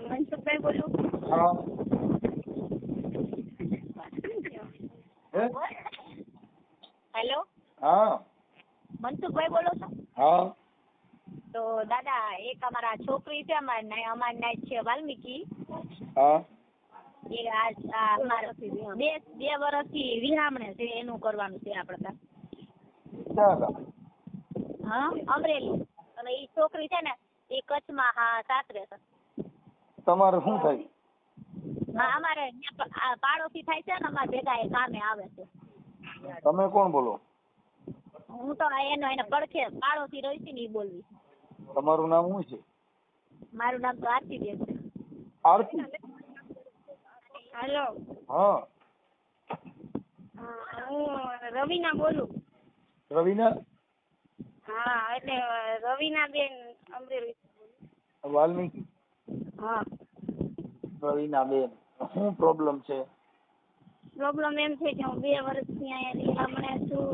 મનસુખભાઈ બોલું. હા? હેલો હા. મનસુખભાઈ બોલો છો? હા. તો દાદા એક અમારા છોકરી છે અમારી અમારી નાઈ છે વાલ્મીકી. હા. એ આ બે બે વર્ષથી વિહામણે છે એનું કરવાનું છે આપણે હા અમરેલી. અને એ છોકરી છે ને એ કચ્છમાં હા સાસરે છે. તમારે શું થાય? હા અમારે પાડોશી થાય છે ને અમારે ભેગા એ કામે આવે છે. તમે કોણ બોલો? હું તો એનો એને પડખે પાડોશી રહી છે ને એ બોલવી તમારું નામ શું છે? મારું નામ તો આરતી બેન છે. આરતી? હેલો. હા. હું રવિના બોલું. રવિના? હા એટલે રવિના બેન અમરેલી. વાલ્મીકી. હા. રવિના બેન શું પ્રોબ્લેમ છે? પ્રોબ્લેમ એમ છે કે હું બે વર્ષથી અહીંયા હમણાં છું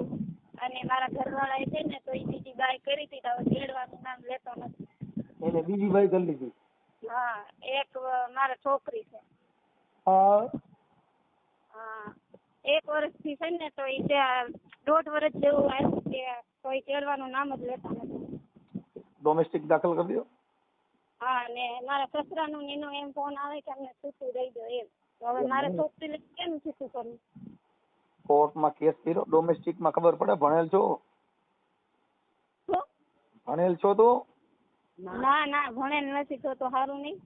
અને મારા ઘરવાળાએ છે ને તો એ બીજી બાય કરી હતી તો હવે તેડવાનું નામ લેતો નથી. એટલે બીજી બાય કરી લીધી? હા એક મારા છોકરી છે. હા. હા એક વર્ષથી છે ને તો એ ત્યાં દોઢ વર્ષ જેવું આવ્યું કે કોઈ તેડવાનું નામ જ લેતા નથી. ડોમેસ્ટિક દાખલ કરી દો. હા ને મારા સસરાનું ને એનો એમ ફોન આવે કે અમને છૂટું દઈ દો એમ. તો હવે મારે છોકરીને કેમ છૂટું કરવું કોર્ટમાં કેસ કર્યો? ડોમેસ્ટિકમાં ખબર પડે? ભણેલ છો? ભણેલ છો તો? ના ના ભણેલ નથી તો તો સારું નહીં.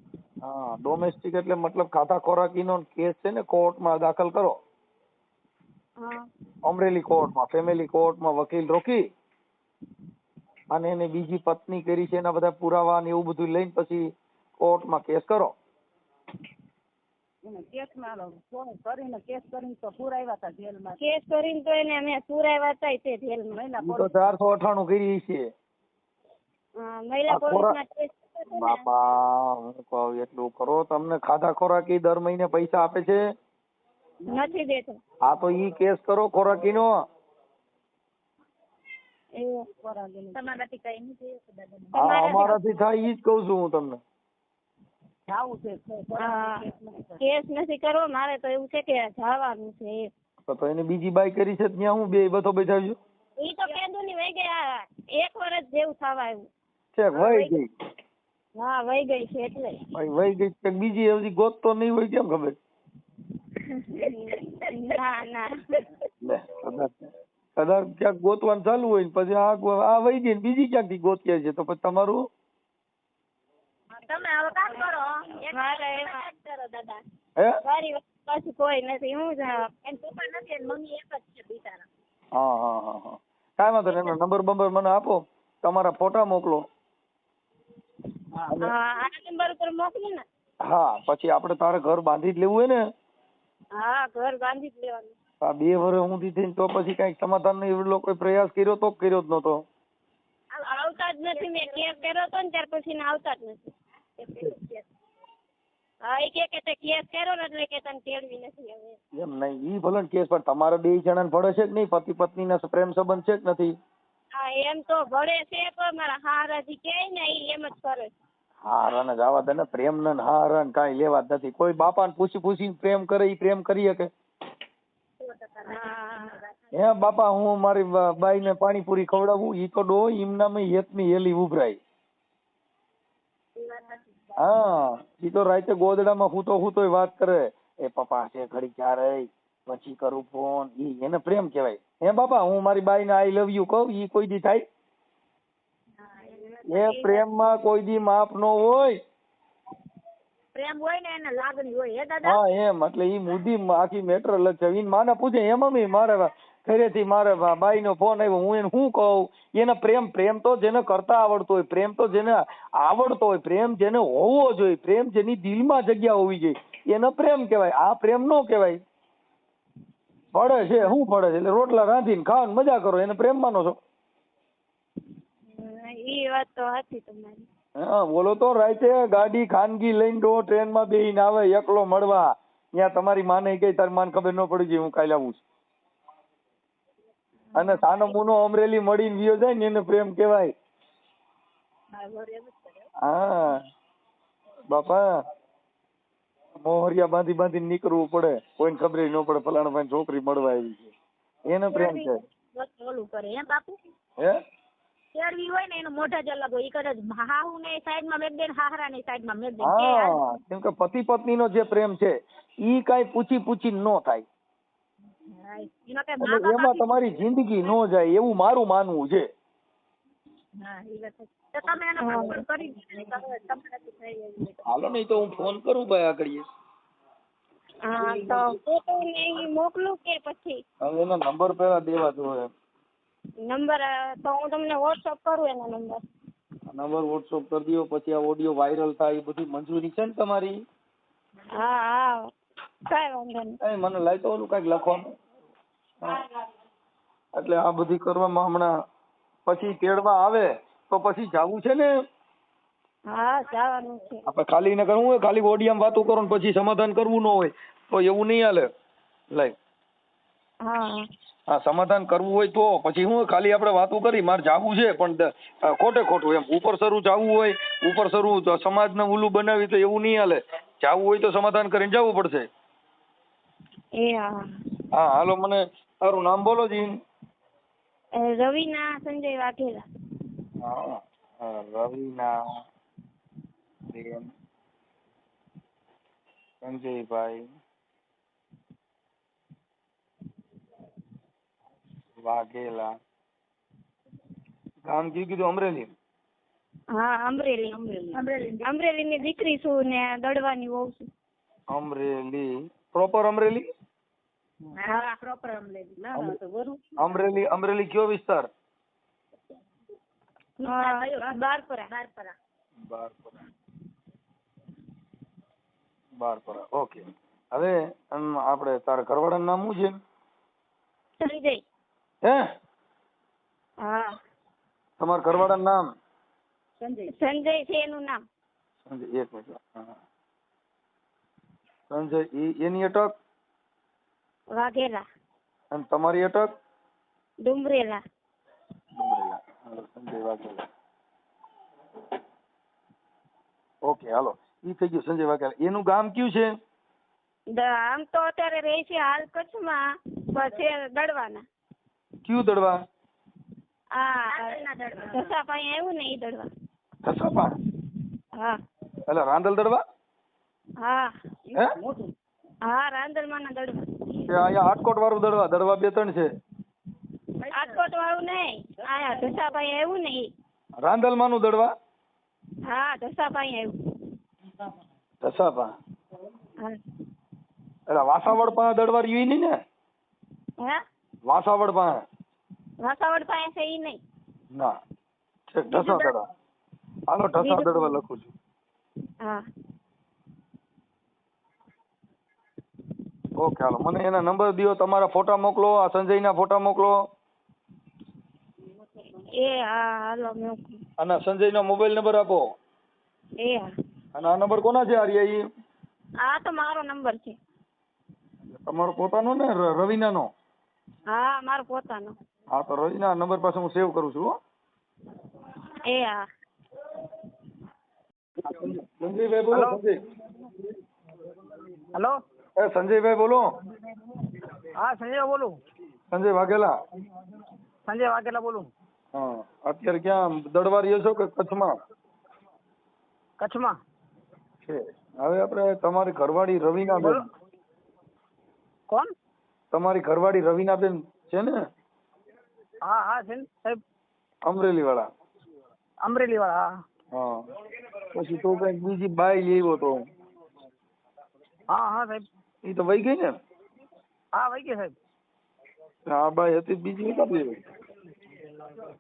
હા ડોમેસ્ટિક એટલે મતલબ ખાતા ખોરાકીનો કેસ છે ને કોર્ટમાં દાખલ કરો. હા. અમરેલી કોર્ટમાં ફેમિલી કોર્ટમાં વકીલ રોકી. અને એને બીજી પત્ની કરી છે એના બધા પુરાવા ને એવું બધું લઈને પછી કોર્ટમાં કેસ કરો. કેસમાં કરીને કેસ કરીને તો પુરાવ્યા હતા જેલમાં. કેસ કરીને તો એને અમે પુરાવ્યા હતા તે જેલમાં. તો ચારસો અઠાણું કરી છે. મહિલા કેસ ને. બાપા હું કહું એટલું કરો તમને ખાધા ખોરાકી દર મહિને પૈસા આપે છે? નથી દેતો. હા તો ઈ કેસ કરો ખોરાકીનો. એવું પરાગીની તમારાથી કઈ અમારાથી થાય ઈ જ કહું છું હું તમને. કેસ નથી કરવો. મારે તો એવું છે કે જવાનું છે તો તો એને બીજી બાઈ કરી છે ત્યાં હું બે બધો બેઠાવજો ઈ તો કેદુની વહી ગયા એક વર્ષ જેવું થવા આવ્યું. છે વહી ગઈ. હા વહી ગઈ છે એટલે. ભાઈ વહી ગઈ છે બીજી હજી ગોતતો નહીં હોય કેમ ખબર? ના ના. કદાચ ક્યાંક ગોતવાનું ચાલુ હોય ને પછી આ આ વહી ગઈ ને બીજી ક્યાંકથી ગોતીએ છે તો પછી તમારું? તમે હવે કામ કરો. દાદા. હે? મારી પાછું કોઈ નથી. હું જ એમ પપ્પા નથી અને મમ્મી એક જ છે બિચારા. હા હા હા હા. કાંઈ વાંધો નહીં એનો નંબર બંબર મને આપો. તમારા ફોટા મોકલો. હા આ નંબર ઉપર મોકલી ને. હા પછી આપણે તારે ઘર બાંધી જ લેવું હોય ને? હા ઘર બાંધી જ લેવાનું. આ બે વર્ષ હું થઈને તો પછી કંઈક સમાધાન નો લોકો પ્રયાસ કર્યો તો? કર્યો જ નતો આવતા જ નથી. મેં કેસ કર્યો તો ને ત્યાર પછી આવતા જ નથી. હા એ કે કે તે કેસ કર્યો ને એટલે કે તને તેડવી નથી હવે. એમ નહીં. ઈ ભલે કેસ પણ તમારે બે જણાને ભળે છે કે નહીં? પતિ પત્ની ના પ્રેમ સંબંધ છે કે નથી? હા એમ તો ભળે છે પણ મારા હારાજી કે ને ઈ એમ જ કરે હારા ને જવા દે ને. પ્રેમ ને હારા ને કાંઈ લેવા જ નથી. કોઈ બાપાને પૂછી પૂછીને પ્રેમ કરે ઈ પ્રેમ કરી શકે. હા બાપા હું મારી બાઈ ને પાણીપુરી ખવડાવું ઈ તો ડો ઈમનામાં હેતની હેલી ઉભરાય. હા ઈ તો રાતે ગોદડામાં હૂતો હૂતો વાત કરે. એ પપ્પા છે ઘડી ક્યારે પછી કરું ફોન. ઈ એને પ્રેમ કહેવાય. હે બાપા હું મારી બાઈને આઈ લવ યુ કહું ઈ કોઈ દી થાય? એ પ્રેમમાં કોઈ દી માપ નો હોય. પ્રેમ હોય ને એને લાગણી હોય. હે દાદા? હા એમ. એટલે ઈ મુદી આખી મેટર અલગ છે. ઈને માને પૂછે હે મમ્મી મારે ઘરેથી મારે બાઈ નો ફોન આવ્યો. હું એને શું કહું? એને પ્રેમ પ્રેમ તો જેને કરતા આવડતો હોય પ્રેમ તો જેને આવડતો હોય પ્રેમ જેને હોવો જોઈએ પ્રેમ જેની દિલમાં જગ્યા હોવી જોઈએ. એને પ્રેમ કહેવાય. આ પ્રેમ નો કહેવાય. પડે છે. શું પડે છે? એટલે રોટલા રાંધીને ખાઓ ને મજા કરો. એને પ્રેમ માનો છો? એ વાત તો હતી તમારી. હા બોલો તો રાતે ગાડી ખાનગી લઈને તો ટ્રેનમાં બેહીને આવે એકલો મળવા. ત્યાં તમારી માને કઈ તારી માન ખબર ન પડી જાય હું કાલે આવું છું. અને સાનો મુનો અમરેલી મળીને વિયો જાય ને એને પ્રેમ કહેવાય. હા બાપા મોહરિયા બાંધી બાંધી નીકળવું પડે. કોઈને ખબર ન પડે ફલાણા ભાઈ છોકરી મળવા આવી છે. એને પ્રેમ છે. હે? કેળવી હોય ને એનો મોઢા જ અલગ હોય. ઈ કદાચ હાહુ ને સાઈડમાં મેક દે ને હાહરા ને સાઈડમાં મેક દે. હા કેમ કે પતિ પત્ની નો જે પ્રેમ છે ઈ કાંઈ પૂછી પૂછી નો થાય. એમાં તમારી જિંદગી નો જાય એવું મારું માનવું છે. હા ઈ વાત છે. તો તમે એને પાછળ કરી દીધું ને તમે તમારાથી થઈ ગયું. હાલો નહીં તો હું ફોન કરું ભાઈ આગળ હા તો મોકલું કે પછી? હવે એના નંબર પેલા દેવા જોઈએ નંબર તો હું તમને વોટ્સઅપ કરું એનો નંબર. નંબર વોટ્સઅપ કરી દો પછી આ ઓડિયો વાયરલ થાય એ બધી મંજૂરી છે ને તમારી? હા હા. કાંઈ વાંધો નહીં. એ મને લાય તો ઓલું કાંઈક લખવાનું? એટલે આ બધી કરવામાં હમણાં પછી તેડવા આવે તો પછી જાવું છે ને? હા જવાનું છે. આપણે ખાલી ને કરવું હોય ખાલી ઓડિયામાં વાતો કરો ને પછી સમાધાન કરવું ન હોય તો એવું નહીં હાલે. લાય. હા. સમાધાન કરવું હોય તો પછી હું ખાલી આપણે વાતો કરી મારે જાવું છે પણ ખોટે ખોટું એમ ઉપર સરું જાવું હોય ઉપર સરું તો સમાજને ઉલું બનાવી તો એવું નહીં હાલે. જાવું હોય તો સમાધાન કરીને જવું પડશે. એ હા. હા હાલો મને તારું નામ બોલો જી રવિના સંજય વાઘેલા. હા, રવિના સંજયભાઈ. વાઘેલા. ગામ કયું કીધું અમરેલી? હા અમરેલી અમરેલી. અમરેલીની દીકરી છું ને દડવાની વહુ છું. અમરેલી. પ્રોપર અમરેલી? હા પ્રોપર અમરેલી. ના ના તો વરું. અમરેલી અમરેલી કયો વિસ્તાર? બારપરા. બારપરા. બારપરા. બારપરા. ઓકે. હવે આપડે આપણે તારા ઘરવાળાનું નામ શું છે? સંજય. હે? હા. તમારા ઘરવાળાનું નામ? સંજય. સંજય છે એનું નામ. સંજય એક મિનિટ હા. સંજય ઈ એની અટક? વાઘેલા. અને તમારી અટક? ડુમરેલા ડુંગરેલા. હાલો, સંજય વાઘેલા. ઓકે હાલો. ઈ થઈ ગયું સંજય વાઘેલા. એનું ગામ કયું છે? દ- આમ તો અત્યારે રહે છે હાલ કચ્છમાં પછી દડવાના. કયું દડવા આ પાસે આવ્યું ને ઈ દડવા હા. એટલે રાંદલ દડવા હા. હે? હા રાંદલમાં ના દડવા કે અહીંયા હાટકોટ વાળું દડવા દડવા બે ત્રણ છે. રાજકોટ વાળું નહીં આયા ધસા આવ્યું ને ઈ. રાંદલમાં નું દડવા હા ધસાભાઈ આવ્યું. ધસાભા એટલે વાસાવડ પાસે દડવા રહ્યું નહીં ને? હે? વાસાવડ પાસે. વાસાવડ પાસે છે ઈ નહીં. ના છે ઢસા દડવા હાલો ઢસા લખું છું. હા. ઓકે હાલો મને એના નંબર દિયો તમારા ફોટા મોકલો આ સંજયના ફોટા મોકલો. એ હા હાલો મોકલું. અને સંજયનો મોબાઈલ નંબર આપો. એ હા. અને આ નંબર કોના છે આર્યા ઈ? આ તો મારો નંબર છે. તમારો પોતાનો ને રવિનાનો? હા મારો પોતાનો. હા તો રવિના નંબર પાસે હું સેવ કરું છું હો. એ હા. સંજયભાઈ બોલો સંજય. હેલો? એ સંજયભાઈ બોલો. હા સંજય બોલું. સંજય વાઘેલા. સંજય વાઘેલા બોલું. હા અત્યારે ક્યાં દડવા રહ્યો છો કે કચ્છમાં? કચ્છમાં. છે. હવે આપણે તમારી ઘરવાળી રવિના બેન કોણ? તમારી ઘરવાળી રવિનાબેન છે ને? હા હા છે ને સાહેબ. અમરેલી વાળા અમરેલી વાળા હા. પછી તો કંઈક બીજી બાઈ લેવો તો. હા હા સાહેબ. એ તો વહી ગઈ ને? હા વહી ગઈ સાહેબ. હા બાઈ હતી બીજી હું કાપી લેવી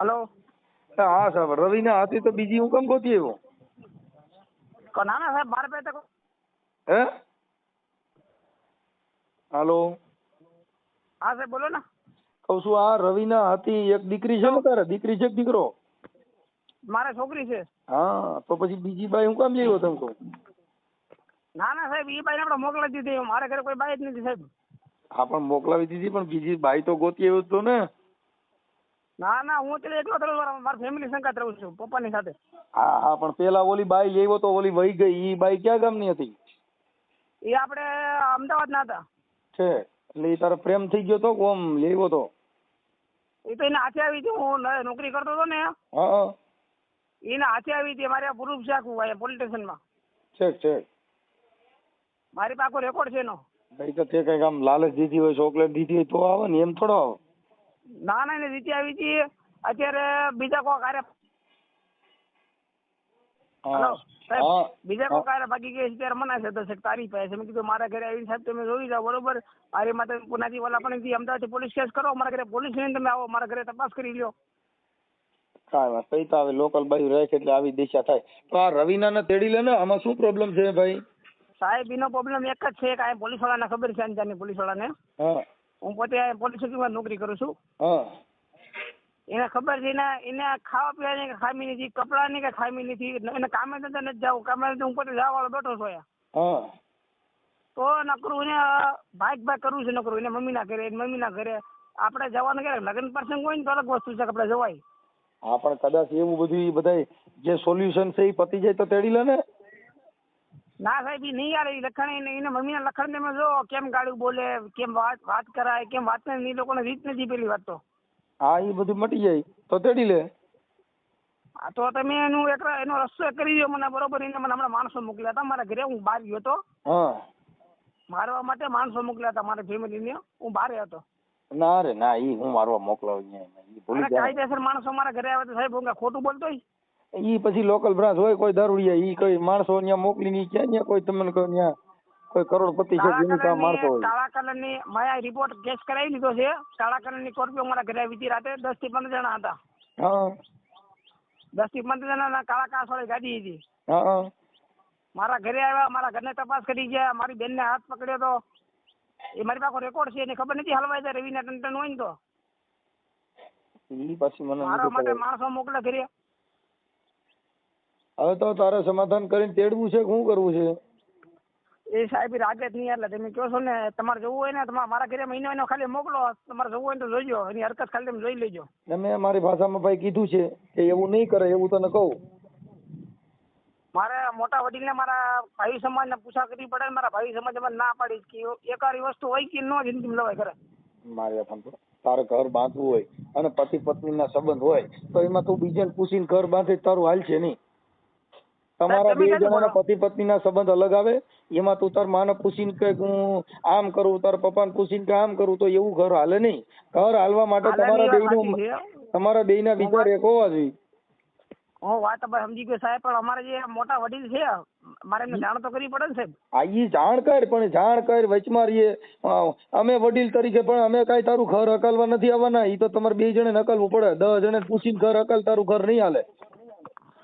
હલો? હા સાહેબ રવિના હતી તો બીજી હું કેમ ગોતી આવ્યો? ના ના સાહેબ બાર પૈસા હે? હાલો? હા સાહેબ બોલો ને. કઉ છું આ રવિના હતી એક દીકરી છે ને તારે? દીકરી છે કે દીકરો? મારે છોકરી છે. હા તો પછી બીજી બાઈ હું કામ લેવો તમે કહું ના ના સાહેબ એ બાઈને આપણે મોકલાવી દીધી. મારે ઘરે કોઈ બાઈ જ નથી સાહેબ. હા પણ મોકલાવી દીધી પણ બીજી બાઈ તો ગોતી આવ્યો તો ને? ના ના હું એટલે એટલો જ રહું મારા ફેમિલી સંગાત રહું છું પપ્પાની સાથે. હા હા પણ પેલા ઓલી બાઈ લેવો તો ઓલી વહી ગઈ ઈ બાઈ ક્યાં ગામની હતી? એ આપણે અમદાવાદના હતા. છે એટલે એ તારો પ્રેમ થઈ ગયો તો ઓમ લેવો તો? એ તો એને હાથે આવી હતી. હું નોકરી કરતો હતો ને. હા એને હાથે આવી હતી. મારે પ્રૂફ છે આખું અહીંયા પોલીસ સ્ટેશનમાં છેક છેક. મારી પાસે રેકોર્ડ છે એનો. ભાઈ તો તે કંઈક આમ લાલચ દીધી હોય ચોકલેટ દીધી હોય તો આવે ને એમ થોડો ના ના એને જીતી આવી હતી. અત્યારે બીજા કોઈ હા હલો સાહેબ બીજા કોઈ આરે બાકી કે છે મના છે એક તારીખ પાસે મેં કીધું મારા ઘરે આવીને સાહેબ તમે જોઈ જાઓ બરોબર? મારી માતા પુનાજી વાલા પણ અમદાવાદથી પોલીસ કેસ કરો મારા ઘરે પોલીસ લઈને તમે આવો મારા ઘરે તપાસ કરી લ્યો. કાંઈ વાત પૈ તો હવે લોકલ બાજુ છે એટલે આવી દિશા થાય. તો આ રવિનાને તેડી લે ને આમાં શું પ્રોબ્લેમ છે ભાઈ? સાહેબ એનો પ્રોબ્લેમ એક જ છે કે પોલીસ વાળાને ખબર છે અંજારની પોલીસ વાળાને હા. હું પોતે પોલીસ ચોકીમાં નોકરી કરું છું. હા. એને ખબર છે એને એને ખાવા પીવાની કઈ ખામી નથી કપડાની કઈ ખામી નથી એને કામે ધંધે નથી જવું કામે ધંધે ઉપર જવા વાળો બેઠો છો હા. તો નકરું એને ભાગ ભાગ કરવું છે નકરું એને મમ્મીના ઘરે મમ્મી ના ઘરે. આપણે જવાનું ક્યારે? લગ્ન પ્રસંગ હોય ને તો અલગ વસ્તુ છે કે આપણે જવાય. હા પણ કદાચ એવું બધું બધાય જે સોલ્યુશન છે એ પતી જાય તો તેડી લે ને. ના સાહેબ એ નહીં યાર એ લખણ એને એને મમ્મીના લખણ તમે જો કેમ ગાડું બોલે કેમ વાત વાત કરાય કેમ વાત ને એ લોકોને રીત નથી પેલી વાત તો. હા એ બધું મટી જાય. તો તેડી લે. હા, તો તમે એનું એક એનો રસ્તો કરી દો મને બરોબર? એને મને હમણાં માણસો મોકલ્યા હતા. મારા ઘરે હું બહાર ગયો હતો. હા. મારવા માટે માણસો મોકલ્યા હતા મારા ફેમિલીને. હું બહાર હતો. ના રે ના ઈ હું મારવા મોકલાવ ઈ ભૂલી જાય કાયદેસર માણસો મારા ઘરે આવે તો સાહેબ હું ખોટું બોલતો ઈ પછી લોકલ બ્રાન્ચ હોય કોઈ દારૂડિયા ઈ કોઈ માણસો અહીંયા મોકલી ની ક્યાં ત્યાં કોઈ તમને કોઈ ત્યાં કોઈ કરોડપતિ છે જેની માણસો હોય. કાળા કલરની માયા રિપોર્ટ કેસ કરાવી લીધો છે. કાળા કલરની સ્કોર્પિયો મારા ઘરે આવી હતી રાતે. દસથી પંદર જણા હતા. હા. દસથી પંદર જણા કાળા કાસ વાળી ગાડી હતી. હા. મારા ઘરે આવ્યા મારા ઘરને તપાસ કરી ગયા. મારી બેનને હાથ પકડ્યો તો એ મારી પાસે રેકોર્ડ છે એને ખબર નથી હલવાઈ જાય રવિના ટન હોય ને તો. પછી મને મારા માટે માણસો મોકલે ઘરે. હવે તો તારે સમાધાન કરીને તેડવું છે શું કરવું છે? એ સાહેબ રાગે જ નહીં એટલે તમે કહો છો ને તમારે જવું હોય ને તમારે મારા ઘરે મહિનો મહિનો ખાલી મોકલો તમારે જવું હોય તો જોઈજો એની હરકત ખાલી તમે જોઈ લેજો. તમે મારી ભાષામાં ભાઈ કીધું છે કે એવું નહીં કરે એવું તને કહું. મારે મોટા વડીલને મારા ભાઈ સમાજને પૂછા કરવી પડે મારા ભાઈ સમાજ મને ના પાડી કે એકારી વસ્તુ હોય કે ન જિંદગી લવાય કરે મારી વાત સાંભળો. તારે ઘર બાંધવું હોય અને પતિ પત્નીના સંબંધ હોય તો એમાં તું બીજાને પૂછીને ઘર બાંધે તારું હાલ છે નહીં. તમારા તમે બે જણાના પતિ પત્નીના સંબંધ અલગ આવે? એમાં તું તાર માને પૂછીને કે હું આમ કરું તાર પપ્પાને પૂછીને કે આમ કરું તો એવું ઘર હાલે નહીં. ઘર હાલવા માટે તમારા બેયનું. તમારા બેયના વિચાર એક હોવા જોઈએ. હું વાત તો સમજી ગયો સાહેબ પણ અમારે જે મોટા વડીલ છે મારે એમને જાણ તો કરવી પડે ને સાહેબ. આ ઈ જાણ કર પણ જાણ કર વચમાં રહીએ. અમે વડીલ તરીકે પણ અમે કાંઈ તારું ઘર હકાલવા નથી આવવાના. એ તો તમારે બે જણે હકાલવું પડે. દસ જણે પૂછીને ઘર હકાલ તારું ઘર નહીં હાલે.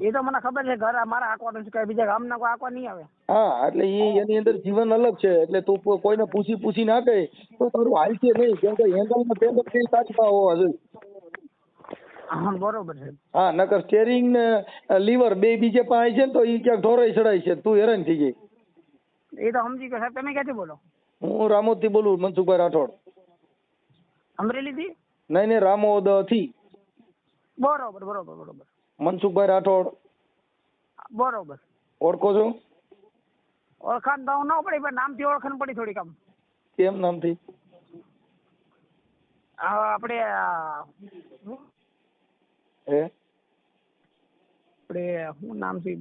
એ તો મને ખબર છે ઘર મારા આંકવાનું છે કે બીજા ગામના કોઈ આંકવા નહીં આવે. હા એટલે એ એની અંદર જીવન અલગ છે એટલે તું કોઈને પૂછી પૂછી ના કહે તો તારું હાલશે નહીં કેમ કે હેન્ડલ ને પેન્ડલ કઈ સાચવા હોવા જોઈએ. હા બરોબર છે. હા નકર સ્ટેરિંગ ને લીવર બે બીજે પાસે છે ને તો એ ક્યાંક ધોરાઈ ચડાય છે તું હેરાન થઈ ગઈ એ તો સમજી ગયો સાહેબ તમે ક્યાંથી બોલો? હું રામોદથી બોલું મનસુખભાઈ રાઠોડ. અમરેલીથી? નહીં નહીં રામોદથી બરોબર બરોબર બરોબર. મનસુખભાઈ રાઠોડ. બરોબર. ઓળખો છો? ઓળખાણ તો ન પડી પણ નામથી ઓળખાણ પડી થોડીક આમ. કેમ નામથી? આપણે હે? આપણે શું નામ છે?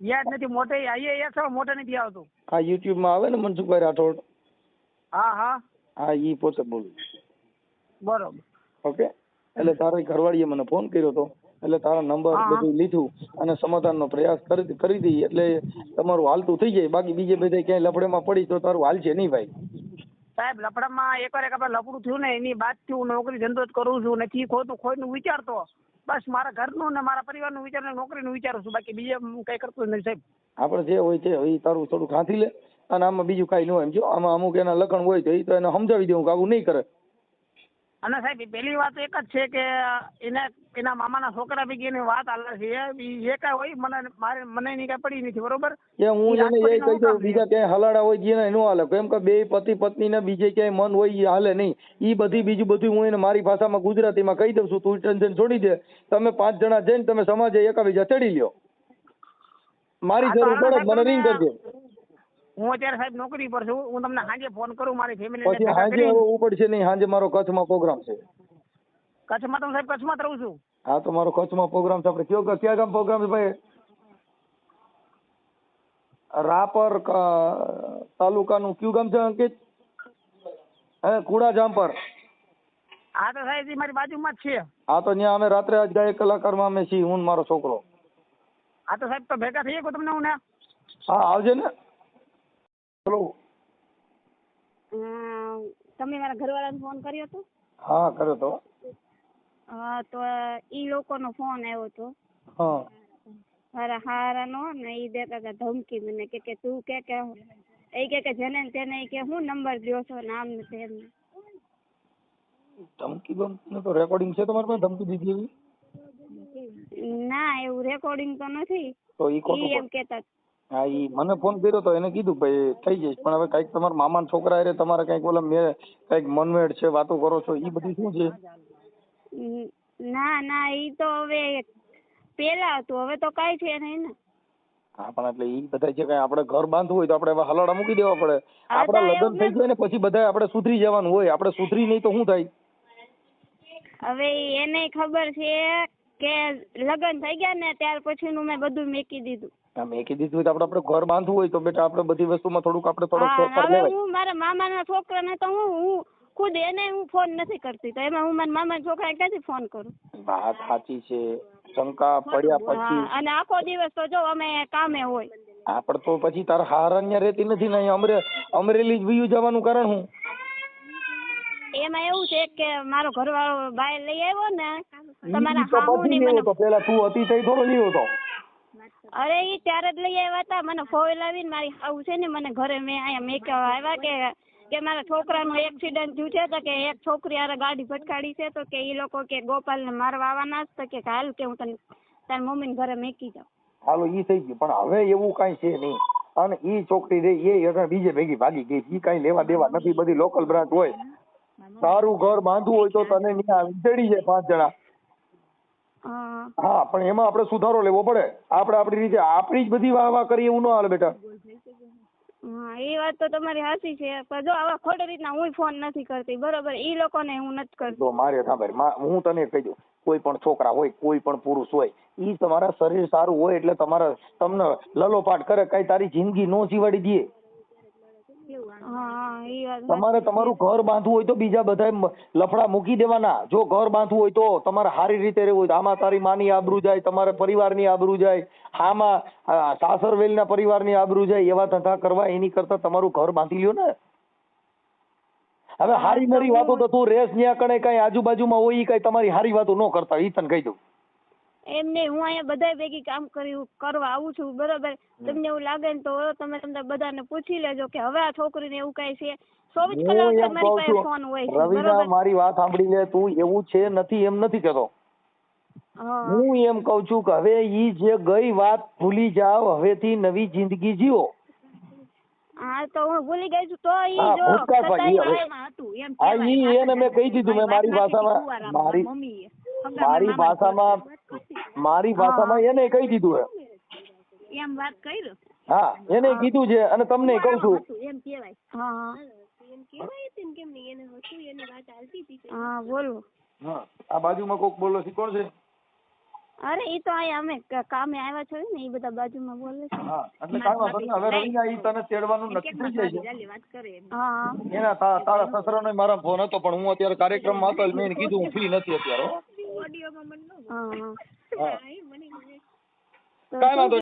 યાદ નથી મોટે આઈએ યાદ છે મોટે નથી આવતું. હા યુટ્યુબમાં આવે ને મનસુખભાઈ રાઠોડ? હા હા. હા ઈ પોતે બોલું. બરોબર. ઓકે? એટલે તારી ઘરવાળીએ મને ફોન કર્યો હતો એટલે તારા નંબર બધું લીધું અને સમાધાનનો પ્રયાસ કરી કરી દઈ એટલે તમારું હાલતું થઈ જાય. બાકી બીજે બધે ક્યાંય લફડેમાં પડી તો તારું હાલશે નહીં ભાઈ. સાહેબ લફડામાં એકવાર એક આપણે લફડું થયું ને એની બાદથી હું નોકરી ધંધો જ કરું છું નથી ખોટું ખોટું વિચારતો. બસ મારા ઘરનું ને મારા પરિવારનું વિચાર ને નોકરીનું વિચારું છું. બાકી બીજે હું કઈ કરતો નથી સાહેબ. આપણે જે હોય તે એ તારું થોડું ખાંથી લે. અને આમાં બીજું કાંઈ ન હોય એમ જો. આમાં અમુક એના લખણ હોય તો એ તો એને સમજાવી દેવું કે આવું નહીં કરે. અને સાહેબ પહેલી વાત એક જ છે કે એને એના મામાના છોકરા ભેગી એની વાત હાલે છે. જે કાંઈ હોય? મને મારે મને એની કાંઈ પડી નથી બરોબર? એ હું એને એ કહી દઉં બીજા ક્યાંય હલાડા હોય જેને એનું હાલે. કેમ કે બે પતિ પત્ની ને બીજે ક્યાંય મન હોય એ હાલે નહીં. એ બધી બીજું બધું હું એને મારી ભાષામાં ગુજરાતીમાં કહી દઉં છું. તું ટેન્શન છોડી દે. તમે પાંચ જણા જઈને તમે સમાજે એકાબીજા ચડી લ્યો. મારી જરૂર પડે મને રિંગ કરજો. હું અત્યારે સાહેબ નોકરી પર છું. હું તમને સાંજે ફોન કરું મારી ફેમિલી પછી હાંજે હવે પડશે નહીં. હાંજે મારો કચ્છમાં પ્રોગ્રામ છે. કચ્છમાં તો સાહેબ કચ્છમાં જ રહું છું. હા તો મારો કચ્છમાં પ્રોગ્રામ છે. આપણે કયો ક્યાં ગામ પ્રોગ્રામ છે ભાઈ? રાપર તાલુકાનું કયું ગામ છે અંકિત? હે કુડા જામપર હા તો સાહેબ મારી બાજુમાં જ છે. હા તો ત્યાં અમે રાત્રે આજ ગાયક કલાકારમાં અમે છીએ હું મારો છોકરો. હા તો સાહેબ તો ભેગા થઈએ કો તમને હું ને? હા આવજે ને. ચલો અમ, તમે મારા ઘરવાળાને ફોન કર્યો હતો? હા કર્યો તો હા તો ઈ લોકોનો ફોન આવ્યો હતો. હા. મારા હારાનો ને ઈ દેતા હતા ધમકી મને કે કે તું કે કે એ કે કે જેને ને તેને કે હું નંબર દ્યો છો નામ ને તેમ. ધમકી બમકી તો રેકોર્ડિંગ છે તમારી પાસે ધમકી દીધી એવી? ના એવું રેકોર્ડિંગ તો નથી. તો ઈ કોણ એમ કેતા હા ઈ મને ફોન કર્યો તો એને કીધું ભાઈ થઈ જઈશ પણ હવે કંઈક તમારા મામાના છોકરા હારે તમારે કંઈક ઓલા મેં કંઈક મનમેળ છે વાતો કરો છો ઈ બધું શું છે? ના ના ઈ તો હવે પેલા હતું હવે તો કાંઈ છે નહીં ને. હા પણ એટલે ઈ બધા જે કઈ આપણે ઘર બાંધવું હોય તો આપણે હવે હલાડા મૂકી દેવા પડે. આપણા લગ્ન થઈ જાય ને પછી બધા આપણે સુધરી જવાનું હોય આપણે સુધરી નહીં તો શું થાય? હવે એને ખબર છે કે લગ્ન થઈ ગયા ને ત્યાર પછીનું મેં બધું મેકી દીધું. આમ મેકી દીધું તો આપણે આપણે ઘર બાંધવું હોય તો બેટા આપણે બધી વસ્તુમાં થોડુંક આપણે થોડો હા ફેરફાર લેવાય. હું મારા મામાના છોકરાને તો હું હું ખુદ એને હું ફોન નથી કરતી. તો એમાં હું મારા મામાના છોકરાને ક્યાંથી ફોન કરું? વાત સાચી છે. શંકા પડ્યા પછી. અને આખો દિવસ તો જો અમે કામે હોય. આપણે તો પછી તાર હારણ્ય રહેતી નથી ને અમરે અમરેલી જ વયું જવાનું કારણ હું? એમાં એવું છે કે મારો ઘરવાળો બહાર લઈ આવ્યો ને તમારા ઈ તો મને તો પેલા તું હતી તઈ થોડો લેવો તો. અરે ઈ ત્યારે જ લઈ આવ્યા હતા મને ફોઇલ આવીને મારી હાઉ છે ને મને ઘરે મેં અહીંયા મેકવા આવ્યા કે કે મારા છોકરાનું એક્સિડન્ટ થયું છે તો કે એક છોકરી આરે ગાડી ભટકાડી છે તો કે ઈ લોકો કે ગોપાલને મારવા આવવાના જ તો કે હાલ કે હું તને તારી મમ્મીને ઘરે મેકી જાઉં. હાલો ઈ થઈ ગયું. પણ હવે એવું કાંઈ છે નહીં. અને ઈ છોકરી રે એ બીજે ભેગી ભાગી ગઈ ઈ કાંઈ લેવા દેવા નથી. બધી લોકલ બ્રાન્ચ હોય. તારું ઘર બાંધવું હોય તો તને ત્યાં જાય પાંચ જણા. હા. પણ એમાં આપણે સુધારો લેવો પડે. આપણે આપણી રીતે આપણી જ બધી વાહ વાહ કરીએ એવું ન હાલે બેટા. હા એ વાત તો તમારી સાચી છે. પણ જો આવા ખોટી રીતના હું ફોન નથી કરતી બરોબર? એ લોકોને હું નથી કરતી. તો મારે સાંભળ હું તને કહી દઉં. કોઈ પણ છોકરા હોય કોઈ પણ પુરુષ હોય ઈ તમારા શરીર સારું હોય એટલે તમારા તમને લલોપાટ કરે કઈ તારી જિંદગી નો જીવાડી દે. એ તમારે તમારું ઘર બાંધવું હોય તો બીજા બધા લફડા મૂકી દેવાના. જો ઘર બાંધવું હોય તો તમારે સારી રીતે રહેવું હોય આમાં તારી માની આબરૂ જાય તમારે પરિવારની આબરૂ જાય આમાં સાસરવેલના પરિવારની આબરૂ જાય એવા ધંધા કરવા એની કરતા તમારું ઘર બાંધી લ્યો ને. હવે હારી મારી વાતો તો તું રેસ ન્યા કણે કઈ આજુબાજુમાં હોય કઈ તમારી હારી વાતો ન કરતા ઈ તને કહી દઉં. એમ નહીં હું અહીંયા બધાય ભેગી કામ કર્યું કરવા આવું છું બરોબર તમને એવું લાગે ને તો તમે તમને બધાને પૂછી લેજો કે હવે આ છોકરીને એવું કઈ છે ચોવીસ કલાક તમારી પાસે ફોન હોય છે રવિના મારી વાત સાંભળી લે તું એવું છે નથી એમ નથી કહેતો હા હું એમ કઉ છું કે હવે ઈ જે ગઈ વાત ભૂલી જાવ હવેથી નવી જિંદગી જીવો હા તો હું ભૂલી ગઈ છું તો ઈ જો હવે. એમાં હતું એમ હા કહેવાય. ઈ એને મેં કહી દીધું મેં મારી ભાષામાં મારી મમ્મીએ. હગા મારી ભાષામાં મારી ભાષામાં એને કહી દીધું હે એમ વાત કરી હા એને કીધું છે અને તમને કહું છું. એમ કહેવાય. હા હા. બોલો. હા આ બાજુમાં કોક બોલો છે કોણ છે? અરે એ તો અહીંયા અમે કામે આવ્યા છે ને એ બધા બાજુમાં બોલે છે. હા એટલે કાઈ વાંધો નહીં હવે રવિના ઈ તને તેડવાનું નક્કી થઈ જાય છે? હા એના તારા સસરાનો મારા ફોન હતો પણ હું અત્યારે કાર્યક્રમમાં હતો એટલે મેં કીધું હું ફ્રી નથી અત્યારે હો. હા હા હા તો વાંધો